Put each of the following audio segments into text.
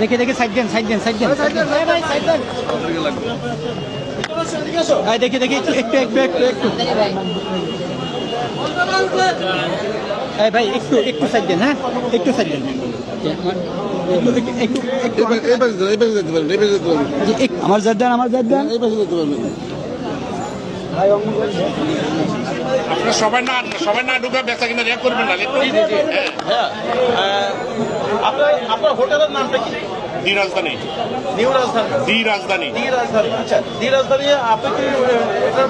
দেখে দেখে সাইড দেন সাইড দেন সাইড দেন। এই দেখি দেখি একটু একটু একটু একটু একটু। এই ভাই একটু একটু সাইড দেন হ্যাঁ? একটু সাইড দেন। আমার জাত দেন আমার জাত দেন। আপনারা সবাই না সবাই না ঢুকে বেচা কিনা রেক করবেন না হ্যাঁ আপনার আপনার হোটেলের নামটা কি? দি রাজধানী নিউ রাজধানী দি রাজধানী দি রাজধানী আচ্ছা দি রাজধানী আপনি কি এটার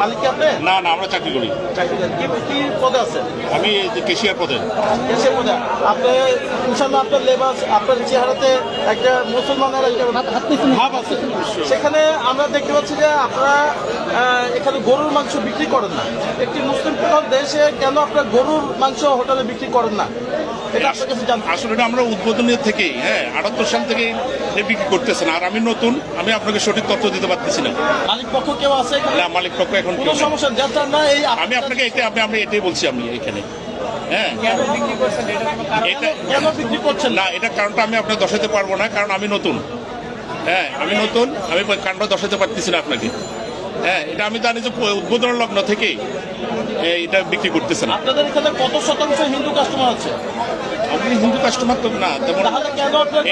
মালিক কি আপনি? না না আমরা চাকরি করি। চাকরি করেন। কি কি পদে আছেন? আমি কেশিয়ার পদে। এসে পদে। আপনি ইনশাল্লাহ আপনার লেবাস আপনার চেহারাতে একটা মুসলমানের একটা ভাব আছে। সেখানে আমরা দেখতে পাচ্ছি যে আপনারা এখানে গরুর মাংস বিক্রি করেন না। একটি মুসলিম প্রধান দেশে কেন আপনার গরুর মাংস হোটেলে বিক্রি করেন না? এটা আপনার কাছে জানতে আসলে এটা আমরা উদ্বোধনের থেকেই হ্যাঁ আটাত্তর সাল থেকে বিক্রি করতেছেন। আর আমি নতুন আমি আপনাকে সঠিক তথ্য দিতে পারতেছি না। মালিক পক্ষ কেউ আছে না মালিক পক্ষ এখন কোনো সমস্যা? যার না এই আমি আপনাকে এটা আমি আমি এটাই বলছি আমি এখানে। হ্যাঁ। এটা কেন বিক্রি করছেন? না এটা কারণটা আমি আপনাকে দর্শাতে পারব না কারণ আমি নতুন। হ্যাঁ আমি নতুন আমি কারণটা দর্শাতে পারতেছি না আপনাকে। হ্যাঁ এটা আমি জানি যে উদ্বোধন লগ্ন থেকেই। এ, এটা বিক্রি করতেছে না। আপনাদের এখানে কত শতাংশ হিন্দু কাস্টমার আছে? আপনি হিন্দু কাস্টমার তো না তেমন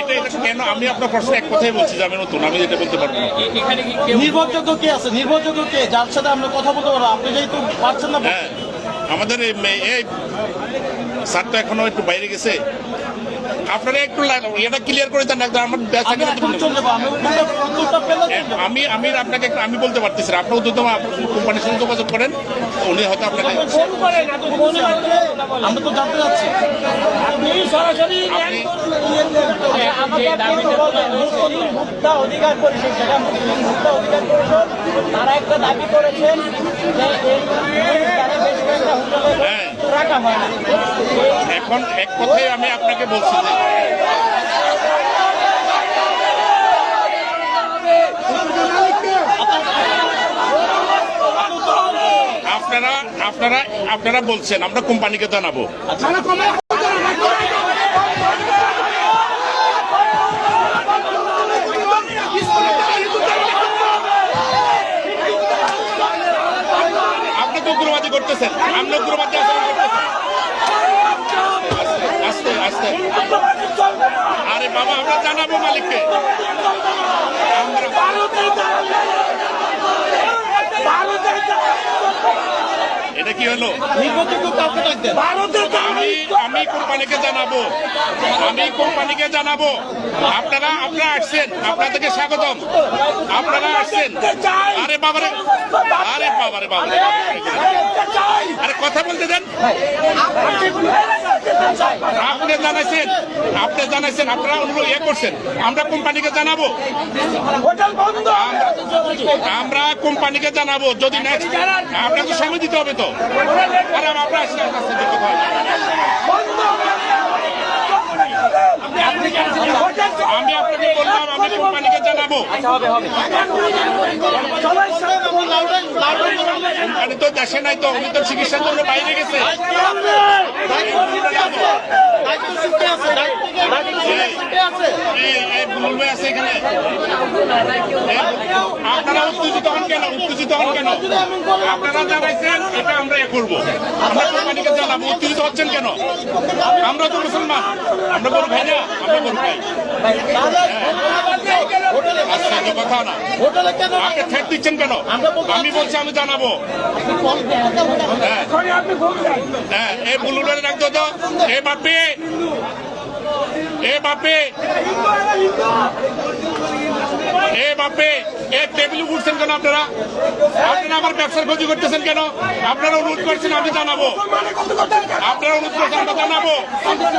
এটা এটা কেন আমি আপনার প্রশ্ন এক কথাই বলছি যে আমি নতুন আমি এটা বলতে পারব না। নির্ভরযোগ্য কে আছে? নির্ভরযোগ্য কে? যার সাথে আমরা কথা বলতে পারব আপনি যেহেতু পারছেন না হ্যাঁ আমাদের এই স্যার তো এখনও একটু বাইরে গেছে। আপনারা একটু এটা ক্লিয়ার করে দেন আমি আমি আপনাকে একটু- আমি বলতে পারতেছি না। আপনার উদ্যোতম কোম্পানির সঙ্গে যোগাযোগ করেন উনি হয়তো আপনাকে আমরা তো জানতে চাচ্ছি। আপনি মুসলিম ভোক্তা অধিকার পরিষদ যেটা ভোক্তা অধিকার পরিষদ তারা একটা দাবি করেছেন যে এই বেশ কয়েকটা হোটেলে রাখা হয় না। এখন এক কথাই আমি আপনাকে বলছি আপনারা আপনারা আপনারা বলছেন, আমরা কোম্পানিকে জানাব। আপনি তো উগ্রবাদী করতেছেন, আপনি উগ্রবাদী আচরণ করতেছেন। আরে বাবা আমরা জানাব মালিককে। এটা কি হলো? আমি আমি কোম্পানিকে জানাব। আমি কোম্পানিকে জানাব। আপনারা আপনারা আসছেন। আপনাদেরকে স্বাগতম। আপনারা আসছেন। আরে বাবারে। আরে বাবারে বাবারে। আরে কথা বলতে দেন। আপনি জানাইছেন। আপনি জানাইছেন। আপনারা অনুরোধ ইয়ে করছেন। আমরা কোম্পানিকে জানাব। আমরা- আমরা কোম্পানিকে জানাব। যদি নেক্সট আপনাকে সময় দিতে হবে তো। আরে আমরা আসলে আসতে দিতে হবে আমি আপনাকে বললাম আমি কোম্পানিকে জানাব। কোম্পানি তো দেশে নাই তো উনি তো চিকিৎসার জন্য বাইরে গেছে। আপনারা উত্তেজিত হন কেন? উত্তেজিত হন কেন? আপনারা জানাইছেন এটা আমরা এ করব। আমরা কোম্পানিকে জানাব। উত্তেজিত হচ্ছেন কেন? আমরা তো মুসলমান আমরা বড় ভাই না কথা না আপনি ঠেক দিচ্ছেন কেন? আমি বলছি আমি জানাব। হ্যাঁ এই বুলুলের রাখতো তো এ বাপি। এ বাপি। এ বাপে। এ টেবিল উঠছেন কেন আপনারা? আপনারা আমার ব্যবসার ক্ষতি করতেছেন কেন? আপনারা অনুরোধ করছেন আমি জানাব। আপনারা অনুরোধ করছেন আমরা জানাব।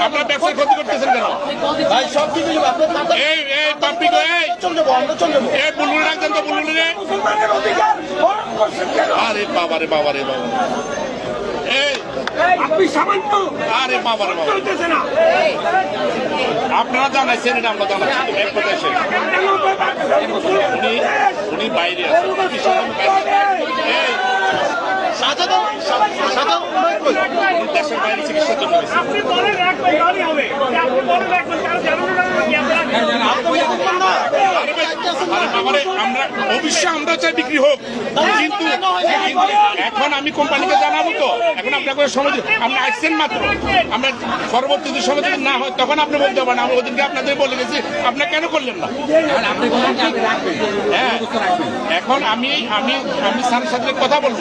আপনারা ব্যবসার ক্ষতি করতেছেন কেন? এই এই গো এই। চলে যাব আমরা চলে যাব। এ বুলুল রাখছেন তো বুলুল রে আরে বাবা রে বাবা রে বাবা। এই আপনি সামান্য আরে বাবা চলতেছে না। আপনারা জানাইছেন এটা আমরা জানাচ্ছি এক কথা উনি উনি বাইরে? দেশের বাইরে চিকিৎসার জন্য। আপনি বলেন গাড়ি হবে। আপনি বলেন একবার আমরা অবশ্যই আমরা চাই বিক্রি হোক। কিন্তু এখন আমি কোম্পানিকে জানাব তো। এখন আপনাকে দিই- আপনি আসছেন মাত্র। আমরা পরবর্তী যদি না হয় তখন আপনি বলতে পারেন। আমি ওদিনকে আপনাদের বলে গেছি আপনি কেন করলেন না? হ্যাঁ। এখন আমি আমি আমি স্যারের সাথে কথা বলব।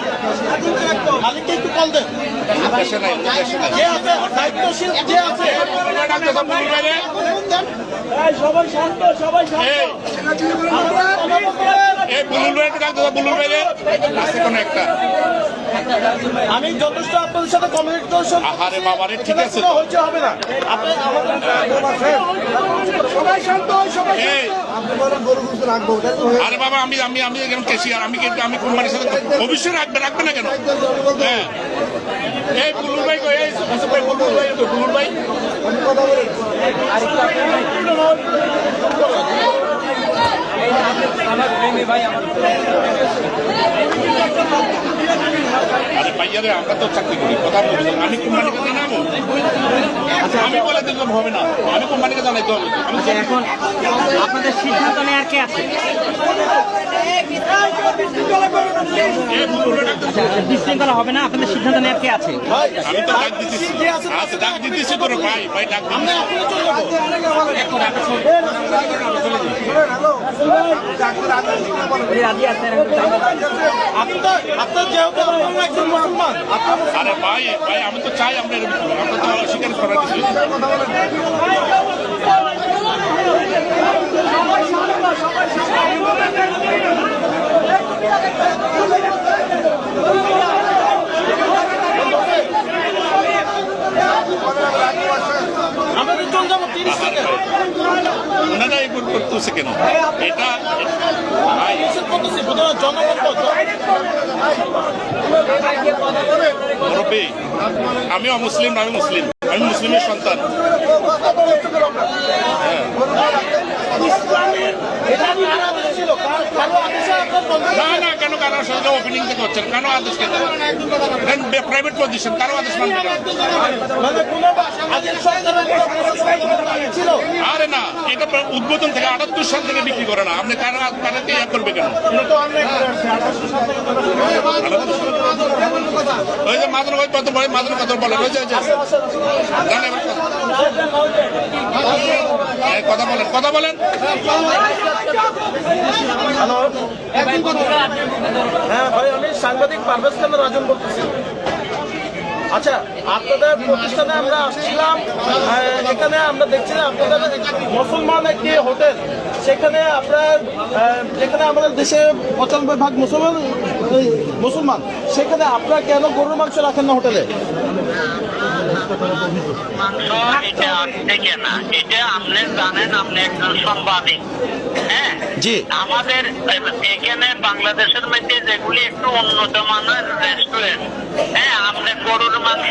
সবাই শান্ত সবাই শান্ত। আমি যথেষ্ট আপনাদের সাথে কমিউনিকেশন আহারে বাবারে ঠিক আছে তো। হচ্ছে হবে না। আপনি আমাদের সবাই শান্ত সবাই আরে বাবা আমি আমি আমি কেশিয়ার আমি কিন্তু আমি কোম্পানির সাথে অবশ্যই রাখবে রাখবে না কেন? হ্যাঁ। এই বুলুর ভাই কই? এই ভাই বুলুর ভাই বুলুর ভাই। আরে আমরা তো চাকরি করি কথা বলে হবে না আচ্ছা এখন আপনাদের সিদ্ধান্ত নেওয়ার কে আছে আচ্ছা আচ্ছা, বিশৃঙ্খলা হবে না আপনাদের সিদ্ধান্ত নেওয়ার কে আছে আমি তো ডাক দিতেছি আচ্ছা ডাক দিতেছি তোর ভাই ভাই ডাক আমরা চলে যাব আরে ভাই ভাই আমি তো চাই আমরা এরকম। আমরা তো অস্বীকার করার নেই। আমাদের চলে যাব তিরিশ আহারে সেকেন্ড ভাই। ওনারা এগুলো করতেছে কেন এটা ভাই তিরিশ করতেছি বোধহয় জনগণ তো মুরব্বী আমি অমুসলিম না আমি মুসলিম আমি মুসলিমের সন্তান এটা কার আদেশ ছিল কার কারও আদেশে আপনার বন্ধ না কারও সাথে ওপেনিং থেকে হচ্ছেন কেন আদেশ কেন প্রাইভেট পজিশন কারও আদেশ মানবে মানে আরে না, এটা উদ্বোধন থেকে আটাত্তর সাল থেকে বিক্রি করে না। আপনি কারও কারোকে ইয়ে করবে কেন? ওই যে মাদুর কত বলে মাদুর কত বলে? ওই যে এবার কথা। বলেন কথা বলেন। হ্যাঁ ভাই, আমি সাংবাদিক রাজন বলতেছি। আচ্ছা আপনাদের প্রতিষ্ঠানে আমরা আসছিলাম এখানে আমরা দেখছি আপনাদের মুসলমান একটি হোটেল। সেখানে আপনার যেখানে আমাদের দেশে পঁচানব্বই ভাগ মুসলমান মুসলমান সেখানে আপনারা কেন গরুর মাংস রাখেন না হোটেলে? এটা থেকে না এটা আপনি জানেন আপনি একজন সাংবাদিক হ্যাঁ? জি। আমাদের এখানে বাংলাদেশের মধ্যে যেগুলি একটু উন্নত মানের রেস্টুরেন্ট হ্যাঁ আপনি গরুর মাংস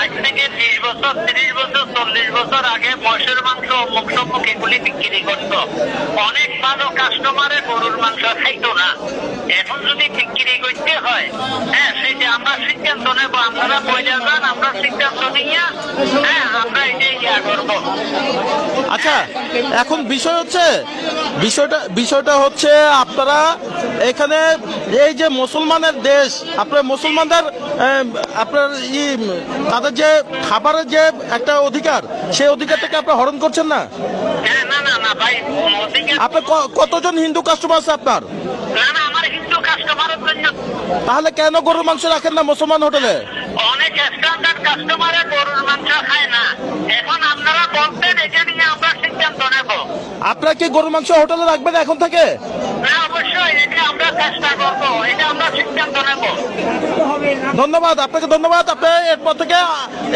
আজ থেকে বিশ বছর তিরিশ বছর চল্লিশ বছর আগে মহিষের মাংস অমুক এগুলি বিক্রি করত। অনেক ভালো কাস্টমারে গরুর মাংস খাইতো না। এখন যদি বিক্রি করতে হয়। হ্যাঁ সেটা আমরা সিদ্ধান্ত নেব। আপনারা বইলে যান আমরা সিদ্ধান্ত নিয়ে হ্যাঁ আমরা এটাই ইয়া করব। আচ্ছা এখন বিষয় হচ্ছে বিষয়টা বিষয়টা হচ্ছে আপনারা এখানে এই যে মুসলমানের দেশ আপনার মুসলমানদের আপনার ই তাদের যে খাবারের যে একটা অধিকার সেই অধিকারটাকে আপনারা হরণ করছেন না? হ্যাঁ না না না ভাই মোদিকে আপনার কতজন হিন্দু কাস্টমার আছে আপনার না না আমার হিন্দু কাস্টমারের জন্য তাহলে কেন গরুর মাংস রাখেন না মুসলমান হোটেলে? অনেক স্ট্যান্ডার্ড কাস্টমারে গরুর মাংস খায় না। এখন আপনারা বলতেন এটা নিয়ে আমরা সিদ্ধান্ত নেব। আপনারা কি গরুর মাংস হোটেলে রাখবেন এখন থেকে? না অবশ্যই এটা আমরা চেষ্টা করব এটা আমরা সিদ্ধান্ত নেব। ধন্যবাদ আপনাকে ধন্যবাদ। আপনি এরপর থেকে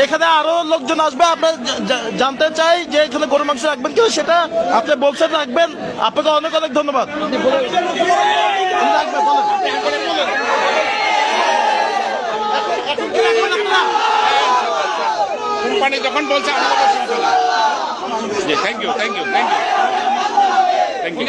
এখানে আরও লোকজন আসবে। আপনি জা- জা- জানতে চাই যে এখানে গরু মাংস রাখবেন কিনা সেটা আপনি বলছেন রাখবেন। আপনাকে অনেক অনেক ধন্যবাদ রাখবেন, বলেন। কোম্পানি যখন বলছে আমাদের নেই thank you thank you thank you thank you